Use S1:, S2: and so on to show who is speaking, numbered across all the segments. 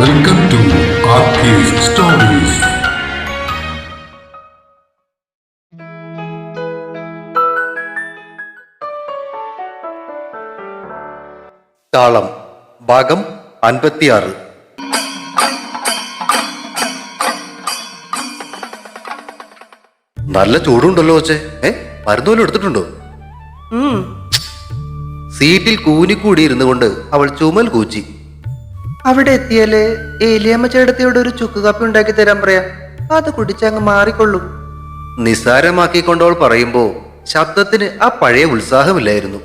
S1: Welcome to stories Stories.
S2: താളം ഭാഗം അൻപത്തിയാറ് നല്ല ചൂടുണ്ടല്ലോ കൊച്ചെ. ഏ മരുന്ന് വല്ലതും എടുത്തിട്ടുണ്ടോ? സീറ്റിൽ കൂനിക്കൂടി ഇരുന്നു കൊണ്ട് അവൾ ചുമൽ കൂച്ചി.
S3: അവിടെ എത്തിയാൽ ഏലിയമ്മ ചേട്ടത്തിയോട് ഒരു ചുക്ക് കാപ്പി ഉണ്ടാക്കി തരാൻ പറയാം. അത് കുടിച്ചങ്ങ് മാറിക്കൊള്ളും.
S2: നിസ്സാരമാക്കിക്കൊണ്ടവൾ പറയുമ്പോ ശബ്ദത്തിന് ആ പഴയ ഉത്സാഹമില്ലായിരുന്നു.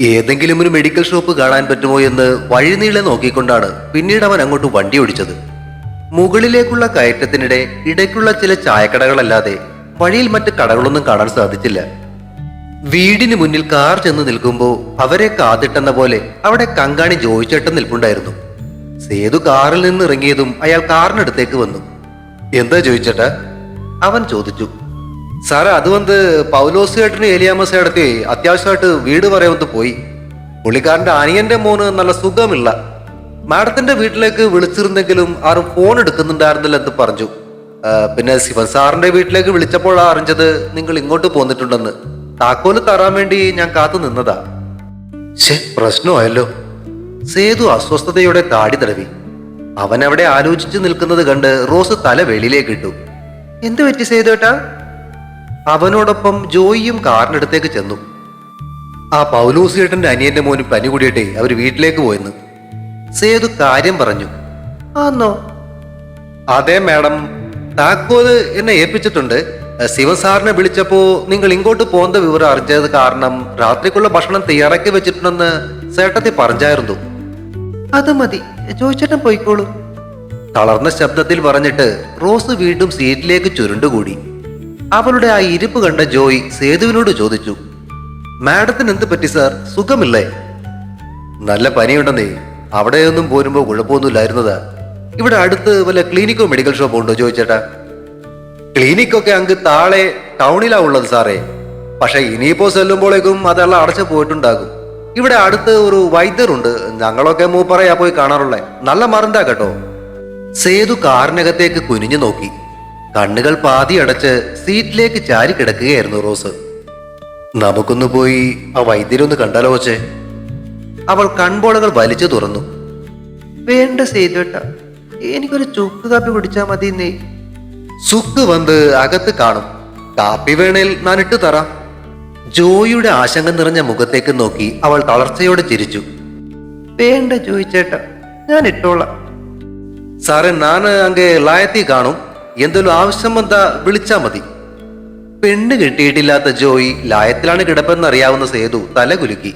S2: ഏതെങ്കിലും ഒരു മെഡിക്കൽ ഷോപ്പ് കാണാൻ പറ്റുമോ എന്ന് വഴിനീളെ നോക്കിക്കൊണ്ടാണ് പിന്നീട് അവൻ അങ്ങോട്ട് വണ്ടി ഓടിച്ചത്. മുകളിലേക്കുള്ള കയറ്റത്തിനിടെ ഇടയ്ക്കുള്ള ചില ചായക്കടകളല്ലാതെ വഴിയിൽ മറ്റ് കടകളൊന്നും കാണാൻ സാധിച്ചില്ല. വീടിന് മുന്നിൽ കാർ ചെന്ന് നിൽക്കുമ്പോൾ അവരെ കാത്തിട്ടെന്ന പോലെ അവിടെ കങ്കാണി ജോയിച്ചേട്ടൻ നിൽപ്പുണ്ടായിരുന്നു. സേതു കാറിൽ നിന്ന് ഇറങ്ങിയതും അയാൾ കാറിനടുത്തേക്ക് വന്നു. എന്താ ചോദിച്ചേട്ടാ? അവൻ ചോദിച്ചു. സാറേ അത് വന്ന് പൗലോസ് ചേട്ടന് ഏലിയാമസ് അടുത്ത് അത്യാവശ്യമായിട്ട് വീട് പറയാൻ പോയി. പുള്ളിക്കാരന്റെ അനിയന്റെ മോന് നല്ല സുഖമില്ല. മാഡത്തിന്റെ വീട്ടിലേക്ക് വിളിച്ചിരുന്നെങ്കിലും ആരും ഫോൺ എടുക്കുന്നുണ്ടായിരുന്നില്ല എന്ന് പറഞ്ഞു. പിന്നെ ശിവൻ സാറിന്റെ വീട്ടിലേക്ക് വിളിച്ചപ്പോൾ അറിഞ്ഞത് നിങ്ങൾ ഇങ്ങോട്ട് പോന്നിട്ടുണ്ടെന്ന്. താക്കോൽ തരാൻ വേണ്ടി ഞാൻ കാത്തു നിന്നതാ. പ്രശ്നമായല്ലോ. സേതു അസ്വസ്ഥതയോടെ താടി തടവി. അവൻ അവിടെ ആലോചിച്ചു നിൽക്കുന്നത് കണ്ട് റോസ് തല വെളിയിലേക്ക് ഇട്ടു.
S3: എന്തു പറ്റി സേതുവേട്ടാ
S2: അവനോടൊപ്പം ജോയിയും കാറിനടുത്തേക്ക് ചെന്നു. ആ പൗലോസ് ചേട്ടന്റെ അനിയന്റെ മോനും പനി കൂടിയിട്ടേ അവർ വീട്ടിലേക്ക് പോയെന്ന്. സേതു കാര്യം പറഞ്ഞു.
S3: ആന്നോ?
S2: അതെ മാഡം. താക്കോൽ എന്നെ ഏൽപ്പിച്ചിട്ടുണ്ട്. ശിവസാറിനെ വിളിച്ചപ്പോ നിങ്ങൾ ഇങ്ങോട്ട് പോകുന്ന വിവരം അറിഞ്ഞത് കാരണം രാത്രിക്കുള്ള ഭക്ഷണം തയ്യാറാക്കി വെച്ചിട്ടുണ്ടെന്ന് സേട്ടത്തി പറഞ്ഞായിരുന്നു.
S3: അത് മതി. ജോയിച്ചേട്ടൻ പോയിക്കോളൂ.
S2: തളർന്ന ശബ്ദത്തിൽ പറഞ്ഞിട്ട് റോസ് വീണ്ടും സീറ്റിലേക്ക് ചുരുണ്ടുകൂടി. അവളുടെ ആ ഇരിപ്പ് കണ്ട ജോയി സേതുവിനോട് ചോദിച്ചു മാഡത്തിന് എന്ത് പറ്റി സാർ? സുഖമില്ലേ? നല്ല പനിയുണ്ടെന്നേ. അവിടെയൊന്നും പോരുമ്പോ കുഴപ്പമൊന്നുമില്ലായിരുന്നതാ. ഇവിടെ അടുത്ത് വല്ല ക്ലിനിക്കോ മെഡിക്കൽ ഷോപ്പോ ഉണ്ടോ ചോദിച്ചേട്ടാ ക്ലിനിക്കൊക്കെ അങ്ങ് താഴെ ടൗണിലാ ഉള്ളത് സാറേ. പക്ഷെ ഇനിയിപ്പോ ചെല്ലുമ്പോഴേക്കും അതെല്ലാം അടച്ചു പോയിട്ടുണ്ടാകും. ഇവിടെ അടുത്ത് ഒരു വൈദ്യരുണ്ട്. ഞങ്ങളൊക്കെ മൂപ്പറയാ പോയി കാണാറുള്ളേ. നല്ല മറന്താ കേട്ടോ. സേതു കാറിനകത്തേക്ക് കുനിഞ്ഞു നോക്കി. കണ്ണുകൾ പാതി അടച്ച് സീറ്റിലേക്ക് ചാരി കിടക്കുകയായിരുന്നു റോസ്. നമുക്കൊന്ന് പോയി ആ വൈദ്യരൊന്ന് കണ്ടാലോ വച്ചേ അവൾ കൺപോളകൾ വലിച്ചു തുറന്നു.
S3: വേണ്ട സേതുട്ടാ എനിക്കൊരു ചുക്ക് കാപ്പി കുടിച്ചാ മതി എന്നേ
S2: സുക്ക് വന്ന് അകത്ത് കാണും. കാപ്പി വേണേൽ ഞാൻ ഇട്ട് തരാം. ജോയിയുടെ ആശങ്ക നിറഞ്ഞ മുഖത്തേക്ക് നോക്കി അവൾ തളർച്ചയോടെ ചിരിച്ചു.
S3: വേണ്ട ജോയി ചേട്ട ഞാൻ ഇട്ടോളാം.
S2: സാറേ ഞാൻ അങ്ങ് ലായത്തി കാണും. എന്തെങ്കിലും ആവശ്യം വന്നാ വിളിച്ചാ മതി. പെണ്ണ് കിട്ടിയിട്ടില്ലാത്ത ജോയി ലായത്തിലാണ് കിടപ്പെന്നറിയാവുന്ന സേതു തല കുലുക്കി.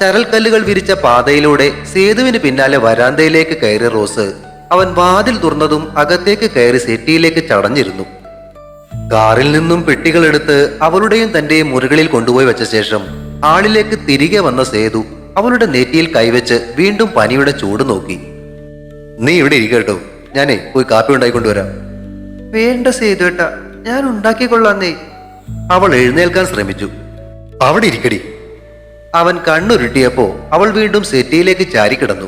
S2: ചരൽക്കല്ലുകൾ വിരിച്ച പാതയിലൂടെ സേതുവിന് പിന്നാലെ വരാന്തയിലേക്ക് കയറി റോസ് അവൻ വാതിൽ തുറന്നതും അകത്തേക്ക് കയറി സെറ്റിയിലേക്ക് ചടഞ്ഞിരുന്നു. കാറിൽ നിന്നും പെട്ടികൾ എടുത്ത് അവളുടെയും തന്റെയും മുറികളിൽ കൊണ്ടുപോയി വെച്ച ശേഷം ആളിലേക്ക് തിരികെ വന്ന സേതു അവളുടെ നെറ്റിയിൽ കൈവച്ച് വീണ്ടും പനിയുടെ ചൂട് നോക്കി. നീ ഇവിടെ ഇരിക്കട്ടോ ഞാനേ പോയി കാപ്പി ഉണ്ടായിക്കൊണ്ടുവരാം.
S3: വേണ്ട സേതുവേട്ടാ ഞാൻ ഉണ്ടാക്കിക്കൊള്ളാന്നേ.
S2: അവൾ എഴുന്നേൽക്കാൻ ശ്രമിച്ചു. അവിടെ ഇരിക്കടി. അവൻ കണ്ണുരുട്ടിയപ്പോ അവൾ വീണ്ടും സെറ്റിയിലേക്ക് ചാരിക്കിടന്നു.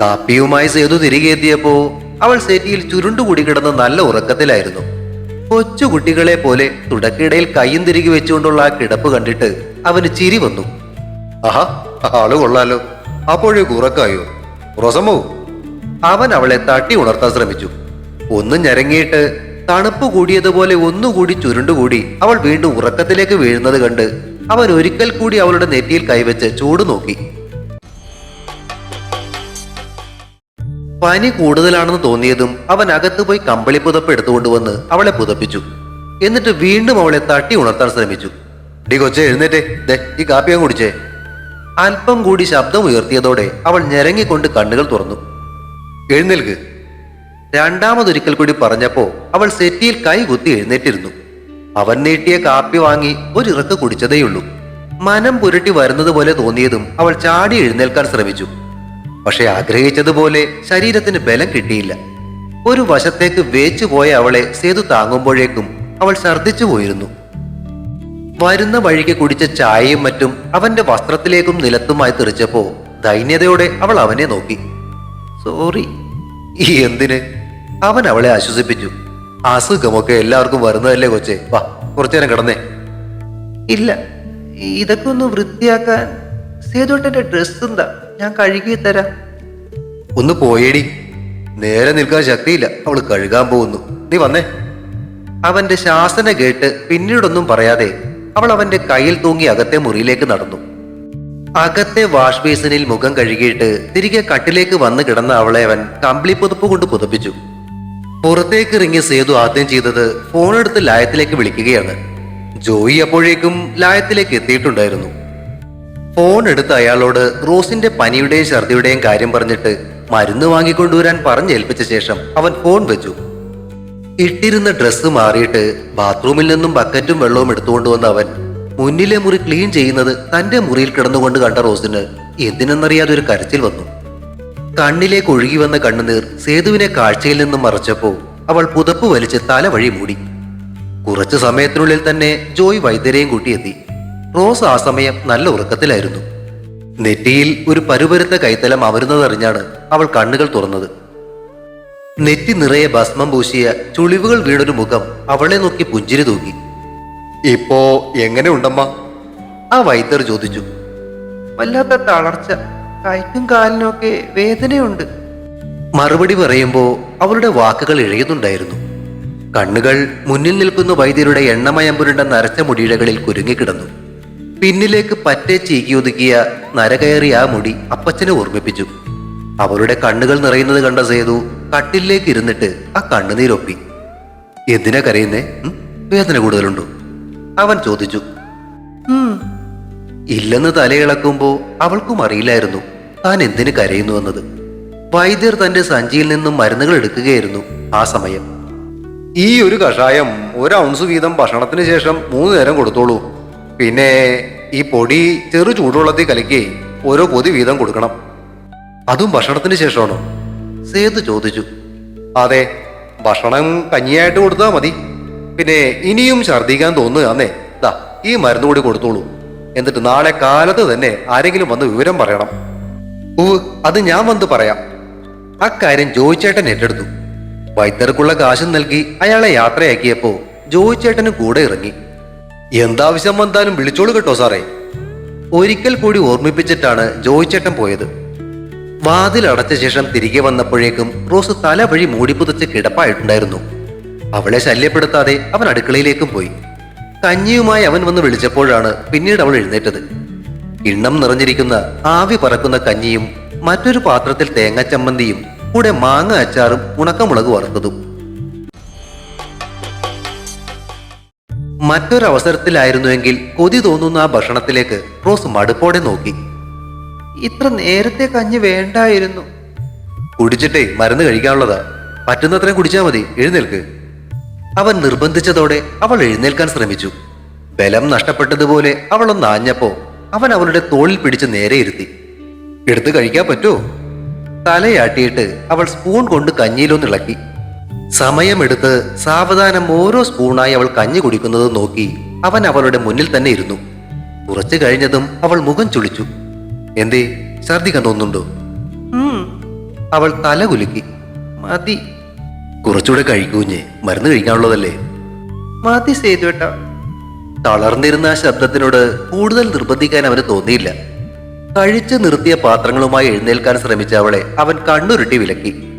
S2: കാപ്പിയുമായി സേതു തിരികെ എത്തിയപ്പോ അവൾ സെറ്റിയിൽ ചുരുണ്ടുകൂടി കിടന്ന് നല്ല ഉറക്കത്തിലായിരുന്നു. കൊച്ചു കുട്ടികളെ പോലെ തുടക്കിടയിൽ കയ്യും തിരികെ വെച്ചുകൊണ്ടുള്ള ആ കിടപ്പ് കണ്ടിട്ട് അവന് ചിരി വന്നു. ആഹാ ആൾ കൊള്ളാലോ. അപ്പോഴേ ഉറക്കായോ റൊസമോ അവൻ അവളെ തട്ടി ഉണർത്താൻ ശ്രമിച്ചു. ഒന്നും ഞരങ്ങിയിട്ട് തണുപ്പ് കൂടിയതുപോലെ ഒന്നുകൂടി ചുരുണ്ടുകൂടി അവൾ വീണ്ടും ഉറക്കത്തിലേക്ക് വീഴുന്നത് കണ്ട് അവൻ ഒരിക്കൽ കൂടി അവളുടെ നെറ്റിയിൽ കൈവച്ച് ചൂട് നോക്കി. പനി കൂടുതലാണെന്ന് തോന്നിയതും അവൻ അകത്ത് പോയി കമ്പിളി പുതപ്പ് എടുത്തുകൊണ്ടുവന്ന് അവളെ പുതപ്പിച്ചു. എന്നിട്ട് വീണ്ടും അവളെ തട്ടി ഉണർത്താൻ ശ്രമിച്ചു. ഡി കൊച്ചെ എഴുന്നേറ്റേ. ഈ കാപ്പിയാൻ കുടിച്ചേ. അല്പം കൂടി ശബ്ദം ഉയർത്തിയതോടെ അവൾ ഞെരങ്ങിക്കൊണ്ട് കണ്ണുകൾ തുറന്നു. എഴുന്നേൽക്ക്. രണ്ടാമതൊരിക്കൽ കൂടി പറഞ്ഞപ്പോ അവൾ സെറ്റിയിൽ കൈ കുത്തി എഴുന്നേറ്റിരുന്നു. അവൻ നീട്ടിയ കാപ്പി വാങ്ങി ഒരിറക്ക് കുടിച്ചതേയുള്ളൂ. മനം പുരട്ടി വരുന്നത് പോലെ തോന്നിയതും അവൾ ചാടി എഴുന്നേൽക്കാൻ ശ്രമിച്ചു. പക്ഷെ ആഗ്രഹിച്ചതുപോലെ ശരീരത്തിന് ബലം കിട്ടിയില്ല. ഒരു വശത്തേക്ക് വേച്ചു പോയ അവളെ സേതു താങ്ങുമ്പോഴേക്കും അവൾ ഛർദ്ദിച്ചു പോയിരുന്നു. വരുന്ന വഴിക്ക് കുടിച്ച ചായയും മറ്റും അവന്റെ വസ്ത്രത്തിലേക്കും നിലത്തുമായി തെറിച്ചപ്പോ ദൈന്യതയോടെ അവൾ അവനെ നോക്കി.
S3: സോറി
S2: ഈ എന്തിന്? അവൻ അവളെ ആശ്വസിപ്പിച്ചു. അസുഖമൊക്കെ എല്ലാവർക്കും വരുന്നതല്ലേ കൊച്ചേ. വാ കുറച്ചു നേരം കിടന്നേ.
S3: ഇല്ല ഇതൊക്കെ ഒന്ന് വൃത്തിയാക്കാൻ സേതുട്ടന്റെ ഡ്രസ് എന്താ? ഞാൻ കഴുകി തരാം.
S2: ഒന്ന് പോയേടി. നേരെ നിൽക്കാൻ ശക്തിയില്ല. അവൾ കഴുകാൻ പോകുന്നു. നീ വന്നേ. അവന്റെ ശാസന കേട്ട് പിന്നീടൊന്നും പറയാതെ അവൾ അവന്റെ കയ്യിൽ തൂങ്ങി അകത്തെ മുറിയിലേക്ക് നടന്നു. അകത്തെ വാഷ് ബേസിനിൽ മുഖം കഴുകിയിട്ട് തിരികെ കട്ടിലേക്ക് വന്നു കിടന്ന അവളെ അവൻ കമ്പിളി പുതപ്പ് കൊണ്ട് പുതപ്പിച്ചു. പുറത്തേക്ക് ഇറങ്ങിയ സേതു ആദ്യം ചെയ്തത് ഫോണെടുത്ത് ലായത്തിലേക്ക് വിളിക്കുകയാണ്. ജോയി അപ്പോഴേക്കും ലായത്തിലേക്ക് എത്തിയിട്ടുണ്ടായിരുന്നു. ഫോൺ എടുത്ത് അയാളോട് റോസിന്റെ പനിയുടെയും ഛർദിയുടെയും കാര്യം പറഞ്ഞിട്ട് മരുന്ന് വാങ്ങിക്കൊണ്ടുവരാൻ പറഞ്ഞേൽപ്പിച്ച ശേഷം അവൻ ഫോൺ വെച്ചു. ഇട്ടിരുന്ന ഡ്രസ്സ് മാറിയിട്ട് ബാത്റൂമിൽ നിന്നും ബക്കറ്റും വെള്ളവും എടുത്തുകൊണ്ടുവന്ന അവൻ മുന്നിലെ മുറി ക്ലീൻ ചെയ്യുന്നത് തന്റെ മുറിയിൽ കിടന്നുകൊണ്ട് കണ്ട റോസിന് എന്തിനെന്നറിയാതെ ഒരു കരച്ചിൽ വന്നു. കണ്ണിലേക്ക് ഒഴുകി വന്ന കണ്ണുനീർ സേതുവിനെ കാഴ്ചയിൽ നിന്നും മറച്ചപ്പോൾ അവൾ പുതപ്പ് വലിച്ച് തല വഴി മൂടി. കുറച്ചു സമയത്തിനുള്ളിൽ തന്നെ ജോയ് വൈദ്യരെയും കൂട്ടിയെത്തി. റോസ് ആ സമയം നല്ല ഉറക്കത്തിലായിരുന്നു. നെറ്റിയിൽ ഒരു പരുപരുത്ത കൈത്തലം അമരുന്നതറിഞ്ഞാണ് അവൾ കണ്ണുകൾ തുറന്നത്. നെറ്റി നിറയെ ഭസ്മം പൂശിയ ചുളിവുകൾ വീണൊരു മുഖം അവളെ നോക്കി പുഞ്ചിരി തൂക്കി ഇപ്പോ എങ്ങനെ ഉണ്ടമ്മ? ആ വൈദ്യർ ചോദിച്ചു.
S3: വല്ലാത്ത തളർച്ച കൈക്കും കാലിനൊക്കെ വേദനയുണ്ട്.
S2: മറുപടി പറയുമ്പോൾ അവളുടെ വാക്കുകൾ ഇഴയുന്നുണ്ടായിരുന്നു. കണ്ണുകൾ മുന്നിൽ നിൽക്കുന്ന വൈദ്യരുടെ എണ്ണമയമ്പുരുണ്ട പുരണ്ട നരച്ച മുടിയിഴകളിൽ കുരുങ്ങിക്കിടന്നു പിന്നിലേക്ക് പറ്റെ ചീക്കിയൊതുക്കിയ നരകയറിയ ആ മുടി അപ്പച്ചനെ ഓർമ്മിപ്പിച്ചു. അവളുടെ കണ്ണുകൾ നിറയുന്നത് കണ്ട സേതു കട്ടിലേക്ക് ഇരുന്നിട്ട് ആ കണ്ണുനീരൊപ്പി. എന്തിനാ കരയുന്നേ? വേദന കൂടുതലുണ്ടോ? അവൻ ചോദിച്ചു. ഇല്ലെന്ന് തലയിളക്കുമ്പോ അവൾക്കും അറിയില്ലായിരുന്നു. താൻ എന്തിനു കരയുന്നു എന്നത്? വൈദ്യർ തന്റെ സഞ്ചിയിൽ നിന്നും മരുന്നുകൾ എടുക്കുകയായിരുന്നു ആ സമയം. ഈ ഒരു കഷായം ഒരു ഔൺസ് വീതം ഭക്ഷണത്തിന് ശേഷം മൂന്ന് നേരം കൊടുത്തോളൂ. പിന്നെ ഈ പൊടി ചെറു ചൂടുവെള്ളത്തിൽ കലക്കി ഓരോ പൊതി വീതം കൊടുക്കണം. അതും ഭക്ഷണത്തിന് ശേഷമാണോ? സേതു ചോദിച്ചു. അതെ ഭക്ഷണം കഞ്ഞിയായിട്ട് കൊടുത്താൽ മതി. പിന്നെ ഇനിയും ഛർദ്ദിക്കാൻ തോന്നുകയാന്നേ ദാ ഈ മരുന്ന് കൂടി കൊടുത്തോളൂ. എന്നിട്ട് നാളെ കാലത്ത് തന്നെ ആരെങ്കിലും വന്ന് വിവരം പറയണം. ഓ അത് ഞാൻ വന്ന് പറയാം. അക്കാര്യം ജോയിച്ചേട്ടൻ ഏറ്റെടുത്തു. വൈദ്യർക്കുള്ള കാശും നൽകി അയാളെ യാത്രയാക്കിയപ്പോ ജോയിച്ചേട്ടന് കൂടെ ഇറങ്ങി. എന്താവശ്യം വന്നാലും വിളിച്ചോളൂ കേട്ടോ സാറേ. ഒരിക്കൽ കൂടി ഓർമ്മിപ്പിച്ചിട്ടാണ് ജോയിച്ചേട്ടൻ പോയത്. വാതിൽ അടച്ച ശേഷം തിരികെ വന്നപ്പോഴേക്കും റോസ് തല വഴി മൂടിപ്പുതച്ച് കിടപ്പായിട്ടുണ്ടായിരുന്നു. അവളെ ശല്യപ്പെടുത്താതെ അവൻ അടുക്കളയിലേക്കും പോയി. കഞ്ഞിയുമായി അവൻ വന്ന് വിളിച്ചപ്പോഴാണ് പിന്നീട് അവൾ എഴുന്നേറ്റത്. ഇണ്ണം നിറഞ്ഞിരിക്കുന്ന ആവി പറക്കുന്ന കഞ്ഞിയും മറ്റൊരു പാത്രത്തിൽ തേങ്ങാച്ചമ്മന്തിയും കൂടെ മാങ്ങ അച്ചാറും ഉണക്കമുളക് വറുത്തതും. മറ്റൊരവസരത്തിലായിരുന്നുവെങ്കിൽ കൊതി തോന്നുന്ന ആ ഭക്ഷണത്തിലേക്ക് റോസ് മടുപ്പോടെ നോക്കി.
S3: ഇത്ര നേരത്തെ കഞ്ഞി വേണ്ടായിരുന്നു.
S2: കുടിച്ചിട്ടേ മരുന്ന് കഴിക്കാനുള്ളതാ. പറ്റുന്നത്രയും കുടിച്ചാൽ മതി. എഴുന്നേൽക്ക്. അവൻ നിർബന്ധിച്ചതോടെ അവൾ എഴുന്നേൽക്കാൻ ശ്രമിച്ചു. ബലം നഷ്ടപ്പെട്ടതുപോലെ അവളൊന്ന് ആഞ്ഞപ്പോ അവൻ അവളുടെ തോളിൽ പിടിച്ച് നേരെ ഇരുത്തി. എടുത്ത് കഴിക്കാൻ പറ്റുമോ തലയാട്ടിയിട്ട് അവൾ സ്പൂൺ കൊണ്ട് കഞ്ഞിയിലൊന്നിളക്കി. സമയമെടുത്ത് സാവധാനം ഓരോ സ്പൂണായി അവൾ കഞ്ഞി കുടിക്കുന്നത് നോക്കി അവൻ അവളുടെ മുന്നിൽ തന്നെ ഇരുന്നു. കുറച്ചു കഴിഞ്ഞതും അവൾ മുഖം ചുളിച്ചു. എന്തേ ഛർദിക്കാൻ തോന്നുന്നുണ്ടോ? അവൾ തല കുലുക്കി.
S3: മതി.
S2: കുറച്ചുകൂടെ കഴിക്കൂഞ്ഞേ മരുന്ന് കഴിക്കാനുള്ളതല്ലേ?
S3: മതി സേതുവേട്ടാ.
S2: തളർന്നിരുന്ന ആ ശബ്ദത്തിനോട് കൂടുതൽ നിർബന്ധിക്കാൻ അവന് തോന്നിയില്ല. കഴിച്ചു നിർത്തിയ പാത്രങ്ങളുമായി എഴുന്നേൽക്കാൻ ശ്രമിച്ച അവളെ അവൻ കണ്ണുരുട്ടി വിലക്കി.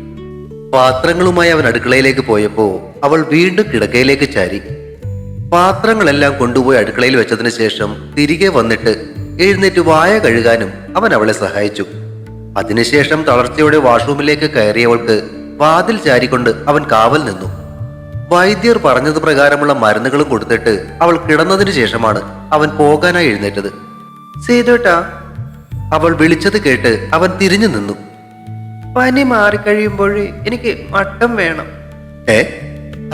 S2: പാത്രങ്ങളുമായി അവൻ അടുക്കളയിലേക്ക് പോയപ്പോ അവൾ വീണ്ടും കിടക്കയിലേക്ക് ചാരി. പാത്രങ്ങളെല്ലാം കൊണ്ടുപോയി അടുക്കളയിൽ വെച്ചതിന് ശേഷം തിരികെ വന്നിട്ട് എഴുന്നേറ്റ് വായ കഴുകാനും അവൻ അവളെ സഹായിച്ചു. അതിനുശേഷം തളർച്ചയോടെ വാഷ്റൂമിലേക്ക് കയറിയവൾക്ക് വാതിൽ ചാരിക്കൊണ്ട് അവൻ കാവൽ നിന്നു. വൈദ്യർ പറഞ്ഞത് പ്രകാരമുള്ള മരുന്നുകളും കൊടുത്തിട്ട് അവൾ കിടന്നതിന് ശേഷമാണ് അവൻ പോകാനായി എഴുന്നേറ്റത്.
S3: സീതേട്ടാ
S2: അവൾ വിളിച്ചത് കേട്ട് അവൻ തിരിഞ്ഞു നിന്നു.
S3: പനി മാറിക്കഴിയുമ്പോൾ എനിക്ക് മട്ടം വേണം.
S2: ഏ?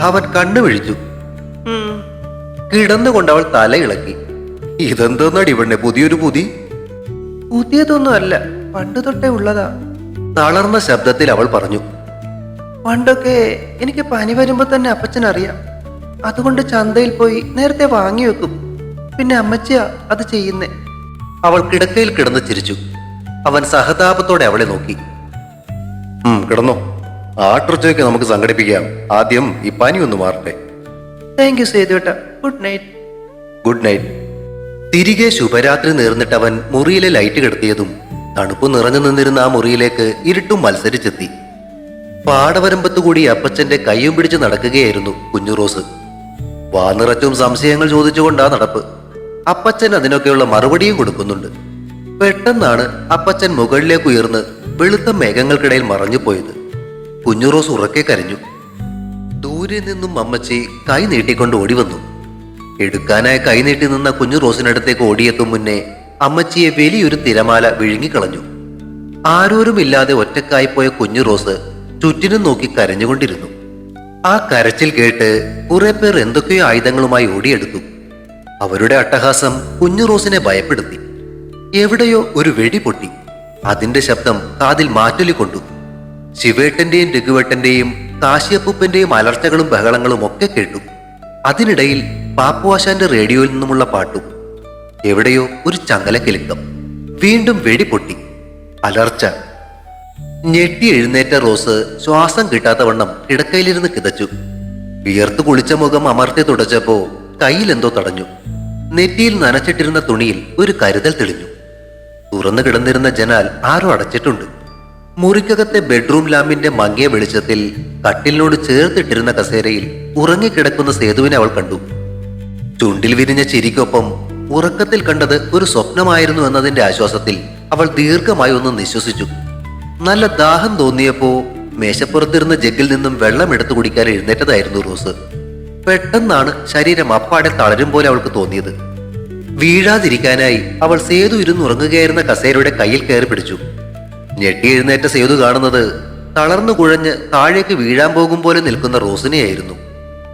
S2: അവൻ കണ്ണു വിഴിച്ചു. കിടന്നുകൊണ്ട് അവൾ തല ഇളക്കി. ഇതെന്തോന്നാടി ഇവണ്ണെ പുതിയൊരു പുതി?
S3: പുതിയതൊന്നും അല്ല പണ്ട് തൊട്ടേ ഉള്ളതാ.
S2: തളർന്ന ശബ്ദത്തിൽ അവൾ പറഞ്ഞു.
S3: പണ്ടൊക്കെ എനിക്ക് പനി വരുമ്പോ തന്നെ അപ്പച്ചൻ അറിയാം അതുകൊണ്ട് ചന്തയിൽ പോയി നേരത്തെ വാങ്ങി വെക്കും. പിന്നെ അമ്മച്ചിയാ അത് ചെയ്യുന്നേ.
S2: അവൾ കിടക്കയിൽ കിടന്ന് ചിരിച്ചു. അവൻ സഹതാപത്തോടെ അവളെ നോക്കി. കിടന്നോ. ആട്ടർച്ചയൊക്കെ നമുക്ക് സംഘടിപ്പിക്കാം. ആദ്യം ഈ പനി ഒന്ന് മാറട്ടെ.
S3: താങ്ക് യു സേതുവേട്ട. ഗുഡ് നൈറ്റ്
S2: ഗുഡ് നൈറ്റ് തിരികെ ശുഭരാത്രി നേർന്നിട്ടവൻ മുറിയിലെ ലൈറ്റ് കെടുത്തിയതും തണുപ്പ് നിറഞ്ഞു നിന്നിരുന്ന ആ മുറിയിലേക്ക് ഇരുട്ടും മത്സരിച്ചെത്തി. പാടവരമ്പത്തുകൂടി അപ്പച്ചന്റെ കയ്യും പിടിച്ച് നടക്കുകയായിരുന്നു കുഞ്ഞു റോസ്. വാനിറച്ചും സംശയങ്ങൾ ചോദിച്ചുകൊണ്ടാ നടപ്പ്. അപ്പച്ചൻ അതിനൊക്കെയുള്ള മറുപടിയും കൊടുക്കുന്നുണ്ട്. പെട്ടെന്നാണ് അപ്പച്ചൻ മുകളിലേക്ക് ഉയർന്ന് വെളുത്ത മേഘങ്ങൾക്കിടയിൽ മറഞ്ഞു പോയത്. കുഞ്ഞുറോസ് ഉറക്കെ കരഞ്ഞു. ദൂരെ നിന്നും അമ്മച്ചി കൈ നീട്ടിക്കൊണ്ട് ഓടി വന്നു. എടുക്കാനായി കൈ നീട്ടി നിന്ന കുഞ്ഞു റോസിനടുത്തേക്ക് ഓടിയെത്തും മുന്നേ അമ്മച്ചിയെ വലിയൊരു തിരമാല വിഴുങ്ങിക്കളഞ്ഞു. ആരോരുമില്ലാതെ ഒറ്റക്കായി പോയ കുഞ്ഞു റോസ് ചുറ്റിനും നോക്കി കരഞ്ഞുകൊണ്ടിരുന്നു. ആ കരച്ചിൽ കേട്ട് കുറെ പേർ എന്തൊക്കെയോ ആയുധങ്ങളുമായി ഓടിയെടുത്തു. അവരുടെ അട്ടഹാസം കുഞ്ഞു റോസിനെ ഭയപ്പെടുത്തി. എവിടെയോ ഒരു വെടി പൊട്ടി. അതിന്റെ ശബ്ദം കാതിൽ മാറ്റൊലി കൊണ്ടു. ശിവേട്ടന്റെയും രഘുവേട്ടന്റെയും കാശിയപ്പൂപ്പന്റെയും അലർച്ചകളും ബഹളങ്ങളും ഒക്കെ കേട്ടു. അതിനിടയിൽ പാപ്പുവാശാന്റെ റേഡിയോയിൽ നിന്നുമുള്ള പാട്ടും. എവിടെയോ ഒരു ചങ്ങല ചങ്ങലക്കിലുക്കം വീണ്ടും വെടി പൊട്ടി. അലർച്ച. ഞെട്ടി എഴുന്നേറ്റ റോസ് ശ്വാസം കിട്ടാത്ത കിട്ടാത്തവണ്ണം കിടക്കയിലിരുന്ന് കിതച്ചു. വിയർത്ത് കുളിച്ച മുഖം അമർത്തി തുടച്ചപ്പോ കയ്യിലെന്തോ തടഞ്ഞു. നെറ്റിയിൽ നനച്ചിട്ടിരുന്ന തുണിയിൽ ഒരു കരുതൽ തെളിഞ്ഞു. തുറന്നു കിടന്നിരുന്ന ജനാൽ ആരോ അടച്ചിട്ടുണ്ട്. മുറിക്കകത്തെ ബെഡ്റൂം ലാമ്പിന്റെ മങ്ങിയ വെളിച്ചത്തിൽ കട്ടിലിനോട് ചേർത്തിട്ടിരുന്ന കസേരയിൽ ഉറങ്ങിക്കിടക്കുന്ന സേതുവിനെ അവൾ കണ്ടു. ചുണ്ടിൽ വിരിഞ്ഞ ചിരിക്കൊപ്പം ഉറക്കത്തിൽ കണ്ടത് ഒരു സ്വപ്നമായിരുന്നു എന്നതിന്റെ ആശ്വാസത്തിൽ അവൾ ദീർഘമായി ഒന്ന് നിശ്വസിച്ചു. നല്ല ദാഹം തോന്നിയപ്പോ മേശപ്പുറത്തിരുന്ന ജഗ്ഗിൽ നിന്നും വെള്ളം എടുത്തു കുടിക്കാൻ എഴുന്നേറ്റതായിരുന്നു റോസ്. പെട്ടെന്നാണ് ശരീരം അപ്പാടെ തളരും പോലെ അവൾക്ക് തോന്നിയത്. വീഴാതിരിക്കാനായി അവൾ സേതു ഇരുന്നുറങ്ങുകയായിരുന്ന കസേരയുടെ കയ്യിൽ കയറി പിടിച്ചു. ഞെട്ടി എഴുന്നേറ്റ സേതു കാണുന്നത് തളർന്നു കുഴഞ്ഞ് താഴേക്ക് വീഴാൻ പോകും പോലെ നിൽക്കുന്ന റോസിനെയായിരുന്നു.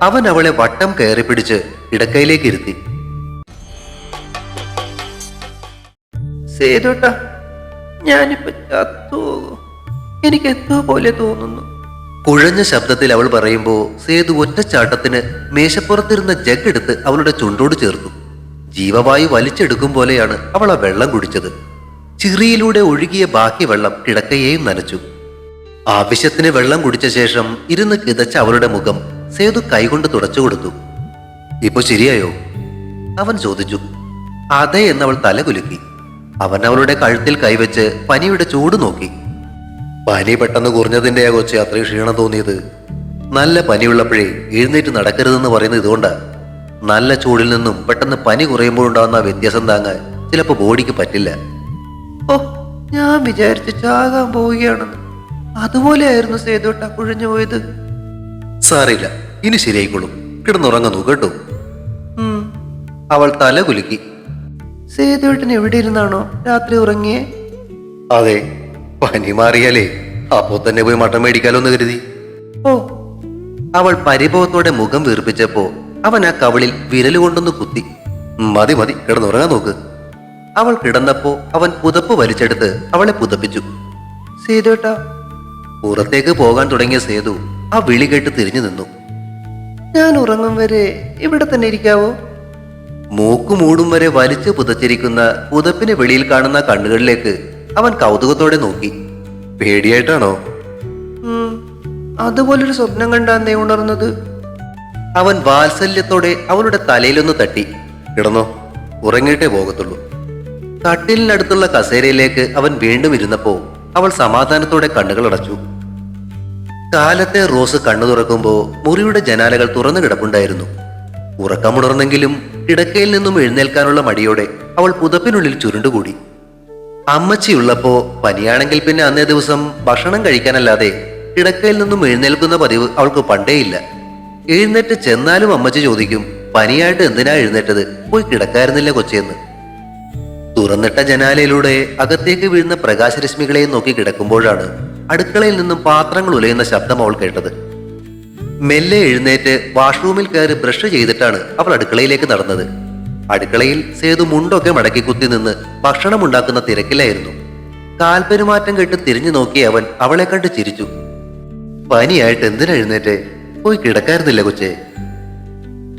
S2: അവൻ അവളെ വട്ടം കയറി പിടിച്ച് ഇടക്കയിലേക്ക് ഇരുത്തി.
S3: സേതുട്ട ഞാനിപ്പോ എനിക്ക് എന്തോ പോലെ തോന്നുന്നു.
S2: കുഴഞ്ഞ ശബ്ദത്തിൽ അവൾ പറയുമ്പോ സേതു ഒറ്റച്ചാട്ടത്തിന് മേശപ്പുറത്തിരുന്ന ജഗ് എടുത്ത് അവളുടെ ചുണ്ടോട് ചേർത്തു. ജീവവായു വലിച്ചെടുക്കും പോലെയാണ് അവൾ ആ വെള്ളം കുടിച്ചത്. ചിറിയിലൂടെ ഒഴുകിയ ബാക്കി വെള്ളം കിടക്കയെയും നനച്ചു. ആവശ്യത്തിന് വെള്ളം കുടിച്ച ശേഷം ഇരുന്ന് കിതച്ച അവളുടെ മുഖം സേതു കൈകൊണ്ട് തുടച്ചു കൊടുത്തു. ഇപ്പൊ ശരിയായോ? അവൻ ചോദിച്ചു. അതെ എന്നവൾ തല കുലുക്കി അവൻ അവളുടെ കഴുത്തിൽ കൈവച്ച് പനിയുടെ ചൂട് നോക്കി. പനി പെട്ടെന്ന് കുറഞ്ഞതിന്റെ ആ അത്രയും ക്ഷീണം തോന്നിയത്. നല്ല പനിയുള്ളപ്പോഴേ എഴുന്നേറ്റ് നടക്കരുതെന്ന് പറയുന്നത് ഇതുകൊണ്ടാ. നല്ല ചൂടിൽ നിന്നും പെട്ടെന്ന് പനി കുറയുമ്പോൾ ഉണ്ടാകുന്ന വ്യത്യാസം താങ്ങാൻ ചിലപ്പോൾ ബോഡിക്ക് പറ്റില്ല.
S3: ഓ ഞാൻ വിചാരിച്ച് ചാകാൻ പോവുകയാണെന്ന് അതുപോലെയായിരുന്നു സേതുട്ട കുഴഞ്ഞു പോയത്.
S2: സാറില്ല ഇനി ശരിയായിക്കോളും. കിടന്നുറങ്ങുന്നു കേട്ടോ.
S3: ഉം.
S2: അവൾ തല കുലുക്കി.
S3: സേതുവേട്ടൻ എവിടെ ഇരുന്നാണോ രാത്രി ഉറങ്ങിയേ?
S2: അതെ പനി മാറിയാലേ അപ്പോ തന്നെ പോയി മട്ടൻ മേടിക്കാലോ എന്ന് കരുതി.
S3: ഓ.
S2: അവൾ പരിഭവത്തോടെ മുഖം വീർപ്പിച്ചപ്പോ അവൻ ആ കവളിൽ വിരലുകൊണ്ടൊന്ന് കുത്തി. മതി മതി കിടന്നുറങ്ങാൻ നോക്ക്. അവൾ കിടന്നപ്പോ അവൻ പുതപ്പ് വലിച്ചെടുത്ത് അവളെ പുതപ്പിച്ചു.
S3: സേതുട്ട
S2: പുറത്തേക്ക് പോകാൻ തുടങ്ങിയ സേതു ആ വിളി കേട്ട് തിരിഞ്ഞു നിന്നു.
S3: ഞാൻ ഉറങ്ങും വരെ ഇവിടെ തന്നെ ഇരിക്കാവോ?
S2: മൂക്കുമൂടും വരെ വലിച്ചു പുതച്ചിരിക്കുന്ന പുതപ്പിന് വെളിയിൽ കാണുന്ന കണ്ണുകളിലേക്ക് അവൻ കൗതുകത്തോടെ നോക്കി. പേടിയായിട്ടാണോ.
S3: അതുപോലൊരു സ്വപ്നം കണ്ടാന്നേ ഉണർന്നത്?
S2: അവൻ വാത്സല്യത്തോടെ അവളുടെ തലയിലൊന്ന് തട്ടി. കിടന്നോ? ഉറങ്ങിയിട്ടേ പോകത്തുള്ളൂ. കട്ടിലിനടുത്തുള്ള കസേരയിലേക്ക് അവൻ വീണ്ടും ഇരുന്നപ്പോ അവൾ സമാധാനത്തോടെ കണ്ണുകൾ അടച്ചു. കാലത്തെ റോസ് കണ്ണു തുറക്കുമ്പോ മുറിയുടെ ജനാലകൾ തുറന്നു കിടപ്പുണ്ടായിരുന്നു. ഉറക്കമുണർന്നെങ്കിലും കിടക്കയിൽ നിന്നും എഴുന്നേൽക്കാനുള്ള മടിയോടെ അവൾ പുതപ്പിനുള്ളിൽ ചുരുണ്ടുകൂടി. അമ്മച്ചിയുള്ളപ്പോ പനിയാണെങ്കിൽ പിന്നെ അന്നേ ദിവസം ഭക്ഷണം കഴിക്കാനല്ലാതെ കിടക്കയിൽ നിന്നും എഴുന്നേൽക്കുന്ന പതിവ് അവൾക്ക് പണ്ടേയില്ല. എഴുന്നേറ്റ് ചെന്നാലും അമ്മച്ചി ചോദിക്കും പനിയായിട്ട് എന്തിനാ എഴുന്നേറ്റത്? പോയി കിടക്കായിരുന്നില്ല കൊച്ചെന്ന്. തുറന്നിട്ട ജനാലയിലൂടെ അകത്തേക്ക് വീഴുന്ന പ്രകാശരശ്മികളെയും നോക്കി കിടക്കുമ്പോഴാണ് അടുക്കളയിൽ നിന്നും പാത്രങ്ങൾ ഉലയുന്ന ശബ്ദം അവൾ കേട്ടത്. മെല്ലെ എഴുന്നേറ്റ് വാഷ്റൂമിൽ കയറി ബ്രഷ് ചെയ്തിട്ടാണ് അവൾ അടുക്കളയിലേക്ക് നടന്നത്. അടുക്കളയിൽ സേതു മുണ്ടൊക്കെ മടക്കി കുത്തി നിന്ന് ഭക്ഷണം ഉണ്ടാക്കുന്ന തിരക്കിലായിരുന്നു. കാൽപെരുമാറ്റം കേട്ട് തിരിഞ്ഞു നോക്കിയ അവൻ അവളെ കണ്ട് ചിരിച്ചു. പനിയായിട്ട് എന്തിനാ എഴുന്നേറ്റ്? പോയി കിടക്കായിരുന്നില്ല കൊച്ചേ?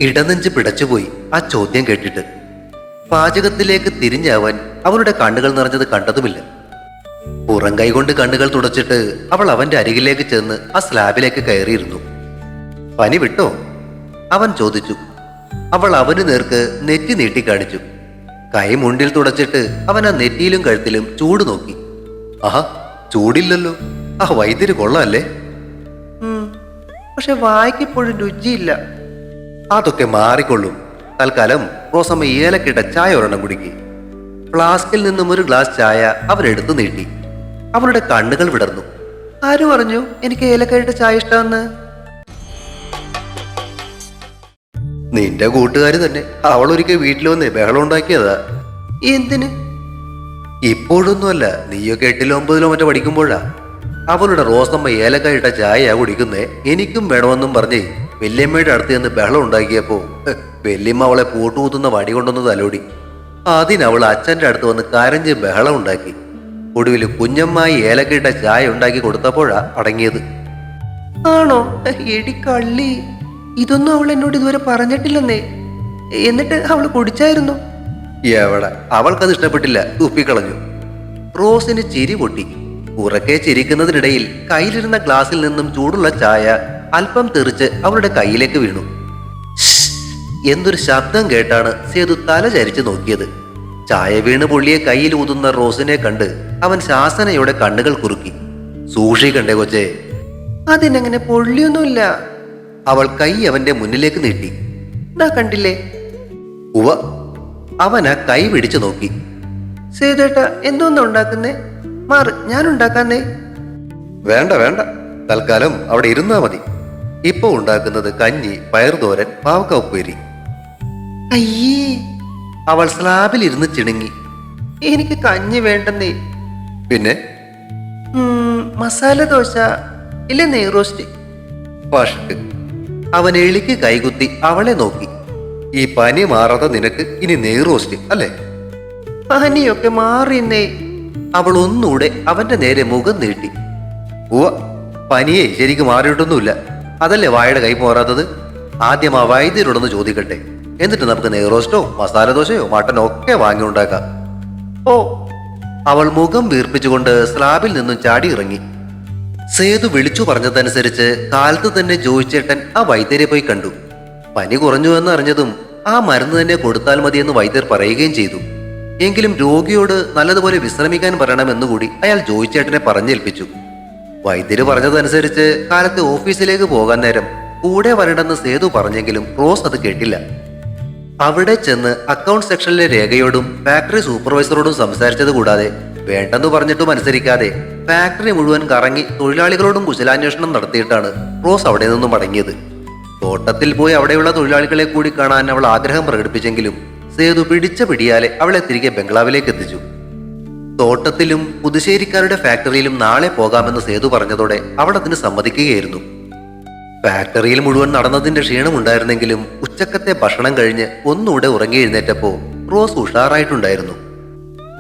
S2: ഇടനെഞ്ച് പിടച്ചുപോയി ആ ചോദ്യം കേട്ടിട്ട്. പാചകത്തിലേക്ക് തിരിഞ്ഞാവാൻ അവളുടെ കണ്ണുകൾ നിറഞ്ഞത് കണ്ടതുമില്ല. പുറം കൈകൊണ്ട് കണ്ണുകൾ തുടച്ചിട്ട് അവൾ അവന്റെ അരികിലേക്ക് ചെന്ന് ആ സ്ലാബിലേക്ക് കയറിയിരുന്നു. പനി വിട്ടോ? അവൻ ചോദിച്ചു. അവൾ അവന് നേർക്ക് നെറ്റി നീട്ടി കാണിച്ചു. കൈ മുണ്ടിൽ തുടച്ചിട്ട് അവൻ ആ നെറ്റിയിലും കഴുത്തിലും ചൂട് നോക്കി. ആഹാ ചൂടില്ലല്ലോ. ആ വൈദ്യര് കൊള്ളാല്ലേ?
S3: ഉം. പക്ഷെ വായിക്കപ്പോഴും രുചിയില്ല.
S2: അതൊക്കെ മാറിക്കൊള്ളും. തൽക്കാലം റോസമ്മ ഏലക്കിട്ട ചായ ഒരെണ്ണം കുടിക്കി. ഫ്ലാസ്കിൽ നിന്നും ഒരു ഗ്ലാസ് ചായ അവരെടുത്തു നീട്ടി. അവളുടെ കണ്ണുകൾ വിടർന്നു.
S3: ആര് പറഞ്ഞു എനിക്ക് ഏലക്കായിട്ട് ചായ ഇഷ്ടമെന്ന്
S2: നിന്റെ കൂട്ടുകാർ തന്നെ. അവൾ ഒരിക്കൽ വീട്ടിൽ വന്ന് ബഹളം ഉണ്ടാക്കിയതാ.
S3: എന്തിന്?
S2: ഇപ്പോഴൊന്നുമല്ല. നീയൊക്കെ എട്ടിലോ ഒമ്പതിലോ മറ്റോ പഠിക്കുമ്പോഴാ. അവളുടെ റോസമ്മ ഏലക്കായിട്ട ചായ കുടിക്കുന്നേ എനിക്കും വേണമെന്നും പറഞ്ഞേ വല്യമ്മയുടെ അടുത്ത് നിന്ന് ബഹളം ഉണ്ടാക്കിയപ്പോ വല്യമ്മ അവളെ പൂട്ടുകൂത്തുന്ന വടി കൊണ്ടൊന്ന് തലോടി. അതിനവൾ അച്ഛന്റെ അടുത്ത് വന്ന് കരഞ്ഞ് ബഹളം ഉണ്ടാക്കി. ഒടുവിൽ കുഞ്ഞമ്മായി ഏലക്കയിട്ട ചായ ഉണ്ടാക്കി കൊടുത്തപ്പോഴാ അടങ്ങിയത്.
S3: ആണോ? എടി കള്ളി ഇതൊന്നും അവൾ എന്നോട് ഇതുവരെ പറഞ്ഞിട്ടില്ലെന്നേ. എന്നിട്ട് അവൾ കുടിച്ചായിരുന്നു?
S2: എവിടെ? അവൾക്കത് ഇഷ്ടപ്പെട്ടില്ല. ഉപ്പിക്കളഞ്ഞു റോസിന് ചിരി പൊട്ടി. ഉറക്കെ ചിരിക്കുന്നതിനിടയിൽ കയ്യിലിരുന്ന ഗ്ലാസിൽ നിന്നും ചൂടുള്ള ചായ അല്പം തെറിച്ച് അവളുടെ കയ്യിലേക്ക് വീണു. എന്തൊരു ശബ്ദം കേട്ടാണ് സേതു തല ചരിച്ചു നോക്കിയത്. ചായ വീണ് പൊള്ളിയെ കയ്യിൽ ഊതുന്ന റോസിനെ കണ്ട് അവൻ ശാസനയുടെ കണ്ണുകൾ കുറുക്കി. സൂക്ഷിക്കണ്ടേ കൊച്ചേ?
S3: അതിനങ്ങനെ പൊള്ളിയൊന്നുമില്ല.
S2: അവൾ കൈ അവന്റെ മുന്നിലേക്ക് നീട്ടി.
S3: കണ്ടില്ലേ?
S2: ഉവ അവൻ ആ കൈ പിടിച്ചു നോക്കി.
S3: സേതേട്ട എന്തോന്നാ ഉണ്ടാക്കുന്നേ? മാറ് ഞാൻ ഉണ്ടാക്കാന്നേ
S2: വേണ്ട വേണ്ട. തൽക്കാലം അവിടെ ഇരുന്നാ മതി. ഇപ്പൊ ഉണ്ടാക്കുന്നത് കഞ്ഞി പയറുതോരൻ പാവക്ക ഉപ്പേരി.
S3: അയ്യേ.
S2: അവൾ സ്ലാബിൽ ഇരുന്ന് ചിണുങ്ങി.
S3: എനിക്ക് കഞ്ഞി വേണ്ടെന്നേ.
S2: പിന്നെ?
S3: മസാല ദോശ ഇല്ല നെയ്റോസ്റ്റ്
S2: പഷ്ട് അവൻ എളിക്ക് കൈകുത്തി അവളെ നോക്കി. ഈ പനി മാറാതെ നിനക്ക് ഇനി നെയ്റോസ്റ്റ് അല്ലേ?
S3: പനിയൊക്കെ മാറിന്നേ
S2: അവൾ ഒന്നുകൂടെ അവന്റെ നേരെ മുഖം നീട്ടി. ഉവ പനിയെ ശരിക്കും മാറിയിട്ടൊന്നുമില്ല അതല്ലേ വായുടെ കൈ പോരാത്തത്? ആദ്യം ആ വൈദ്യരോടൊന്ന് ചോദിക്കട്ടെ. എന്നിട്ട് നമുക്ക് നെയ്റോസ്റ്റോ മസാല ദോശയോ മട്ടനോ ഒക്കെ വാങ്ങി ഉണ്ടാക്കാം
S3: ഓ
S2: അവൾ മുഖം വീർപ്പിച്ചുകൊണ്ട് സ്ലാബിൽ നിന്നും ചാടി ഇറങ്ങി സേതു വിളിച്ചു പറഞ്ഞതനുസരിച്ച് കാലത്ത് തന്നെ ജോയിച്ചേട്ടൻ ആ വൈദ്യരെ പോയി കണ്ടു. പനി കുറഞ്ഞു എന്നറിഞ്ഞതും ആ മരുന്ന് തന്നെ കൊടുത്താൽ മതിയെന്ന് വൈദ്യർ പറയുകയും ചെയ്തു. എങ്കിലും രോഗിയോട് നല്ലതുപോലെ വിശ്രമിക്കാൻ പറയണമെന്നുകൂടി അയാൾ ജോയിച്ചേട്ടനെ പറഞ്ഞേൽപ്പിച്ചു. വൈദ്യര് പറഞ്ഞതനുസരിച്ച് കാലത്ത് ഓഫീസിലേക്ക് പോകാൻ നേരം കൂടെ വരണമെന്ന് സേതു പറഞ്ഞെങ്കിലും റോസ് അത് കേട്ടില്ല. അവിടെ ചെന്ന് അക്കൗണ്ട് സെക്ഷനിലെ രേഖയോടും ഫാക്ടറി സൂപ്പർവൈസറോടും സംസാരിച്ചത് കൂടാതെ വേണ്ടെന്ന് പറഞ്ഞിട്ടും അനുസരിക്കാതെ ഫാക്ടറി മുഴുവൻ കറങ്ങി തൊഴിലാളികളോടും കുശലാന്വേഷണം നടത്തിയിട്ടാണ് റോസ് അവിടെ നിന്നും മടങ്ങിയത്. തോട്ടത്തിൽ പോയി അവിടെയുള്ള തൊഴിലാളികളെ കൂടി കാണാൻ അവൾ ആഗ്രഹം പ്രകടിപ്പിച്ചെങ്കിലും സേതു പിടിച്ച പിടിയാലെ അവളെ തിരികെ ബംഗ്ലാവിലേക്ക് എത്തിച്ചു. തോട്ടത്തിലും പുതുശ്ശേരിക്കാരുടെ ഫാക്ടറിയിലും നാളെ പോകാമെന്ന് സേതു പറഞ്ഞതോടെ അവൾ അതിന് സമ്മതിക്കുകയായിരുന്നു. ഫാക്ടറിയിൽ മുഴുവൻ നടന്നതിന്റെ ക്ഷീണമുണ്ടായിരുന്നെങ്കിലും ഉച്ചക്കത്തെ ഭക്ഷണം കഴിഞ്ഞ് ഒന്നുകൂടെ ഉറങ്ങി എഴുന്നേറ്റപ്പോ റോസ് ഉഷാറായിട്ടുണ്ടായിരുന്നു.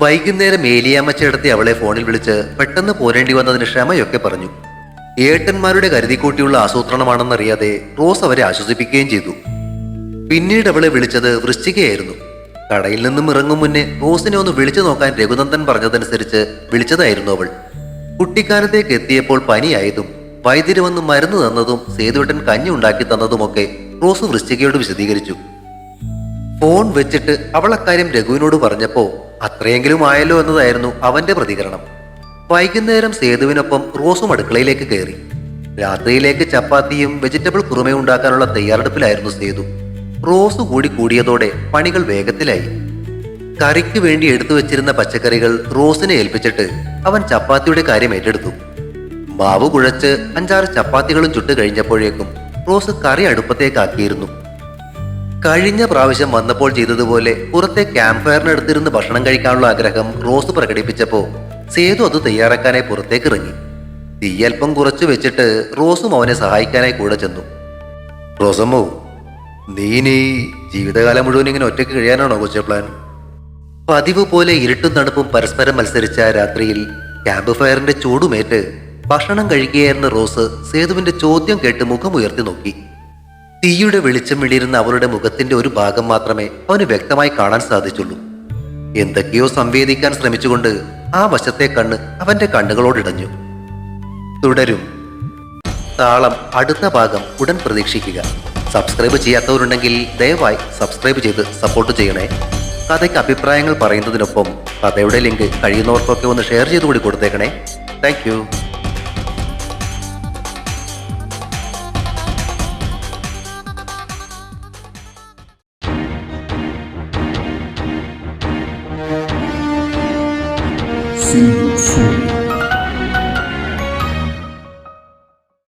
S2: വൈകുന്നേരം ഏലിയാമ്മച്ചെടുത്തി അവളെ ഫോണിൽ വിളിച്ച് പെട്ടെന്ന് പോരേണ്ടി വന്നതിന് ക്ഷമയൊക്കെ പറഞ്ഞു. ഏട്ടന്മാരുടെ കരുതിക്കൂട്ടിയുള്ള ആസൂത്രണമാണെന്നറിയാതെ റോസ് അവരെ ആശ്വസിപ്പിക്കുകയും ചെയ്തു. പിന്നീട് അവളെ വിളിച്ചത് വൃശ്ചികയായിരുന്നു. കടയിൽ നിന്നും ഇറങ്ങും മുന്നേ റോസിനെ ഒന്ന് വിളിച്ചു നോക്കാൻ രഘുനന്ദൻ പറഞ്ഞതനുസരിച്ച് വിളിച്ചതായിരുന്നു അവൾ. കുട്ടിക്കാലത്തേക്ക് എത്തിയപ്പോൾ പനിയായതും വൈദ്യര് വന്ന് മരുന്ന് തന്നതും സേതുവേട്ടൻ കഞ്ഞി ഉണ്ടാക്കി തന്നതുമൊക്കെ റോസ് വൃശ്ചികയോട് വിശദീകരിച്ചു. ഫോൺ വെച്ചിട്ട് അവൾ അക്കാര്യം രഘുവിനോട് പറഞ്ഞപ്പോ അത്രയെങ്കിലും ആയല്ലോ എന്നതായിരുന്നു അവന്റെ പ്രതികരണം. വൈകുന്നേരം സേതുവിനൊപ്പം റോസും അടുക്കളയിലേക്ക് കയറി. രാത്രിയിലേക്ക് ചപ്പാത്തിയും വെജിറ്റബിൾ കുറുമയും ഉണ്ടാക്കാനുള്ള തയ്യാറെടുപ്പിലായിരുന്നു സേതു. റോസ് കൂടി കൂടിയതോടെ പണികൾ വേഗത്തിലായി. കറിക്ക് വേണ്ടി എടുത്തു വെച്ചിരുന്ന പച്ചക്കറികൾ റോസിനെ ഏൽപ്പിച്ചിട്ട് അവൻ ചപ്പാത്തിയുടെ കാര്യം ഏറ്റെടുത്തു. മാവ് കുഴച്ച് അഞ്ചാറ് ചപ്പാത്തികളും ചുട്ട് കഴിഞ്ഞപ്പോഴേക്കും റോസ് കറി അടുപ്പത്തേക്കാക്കിയിരുന്നു. കഴിഞ്ഞ പ്രാവശ്യം വന്നപ്പോൾ ചെയ്തതുപോലെ പുറത്തെ ക്യാമ്പ് ഫയറിനടുത്തിരുന്ന് ഭക്ഷണം കഴിക്കാനുള്ള ആഗ്രഹം റോസ് പ്രകടിപ്പിച്ചപ്പോൾ സേതു അത് തയ്യാറാക്കാനായി പുറത്തേക്ക് ഇറങ്ങി. തീയൽപ്പം കുറച്ചു വെച്ചിട്ട് റോസും അവനെ സഹായിക്കാനായി കൂടെ ചെന്നു. റോസമ്മോ നീ ഇനി ജീവിതകാലം മുഴുവൻ ഇങ്ങനെ ഒറ്റയ്ക്ക് കഴിയാനാണോ കൊച്ചെ പ്ലാൻ പതിവ് പോലെ ഇരുട്ടും തണുപ്പും പരസ്പരം മത്സരിച്ച രാത്രിയിൽ ക്യാമ്പ് ഫയറിന്റെ ചൂടുമേറ്റ് ഭക്ഷണം കഴിക്കുകയായിരുന്ന റോസ് സേതുവിന്റെ ചോദ്യം കേട്ട് മുഖമുയർത്തി നോക്കി. തീയുടെ വെളിച്ചം വിളിയിരുന്ന അവളുടെ മുഖത്തിന്റെ ഒരു ഭാഗം മാത്രമേ അവന് വ്യക്തമായി കാണാൻ സാധിച്ചുള്ളൂ. എന്തൊക്കെയോ സംവേദിക്കാൻ ശ്രമിച്ചുകൊണ്ട് ആ വശത്തെ കണ്ണ് അവന്റെ കണ്ണുകളോടിടഞ്ഞു തുടരും. താളം അടുത്ത ഭാഗം ഉടൻ പ്രതീക്ഷിക്കുക. സബ്സ്ക്രൈബ് ചെയ്യാത്തവരുണ്ടെങ്കിൽ ദയവായി സബ്സ്ക്രൈബ് ചെയ്ത് സപ്പോർട്ട് ചെയ്യണേ. കഥയ്ക്ക് അഭിപ്രായങ്ങൾ പറയുന്നതിനൊപ്പം കഥയുടെ ലിങ്ക് കഴിയുന്നവർക്കൊക്കെ ഒന്ന് ഷെയർ ചെയ്തുകൂടി കൊടുത്തേക്കണേ. താങ്ക്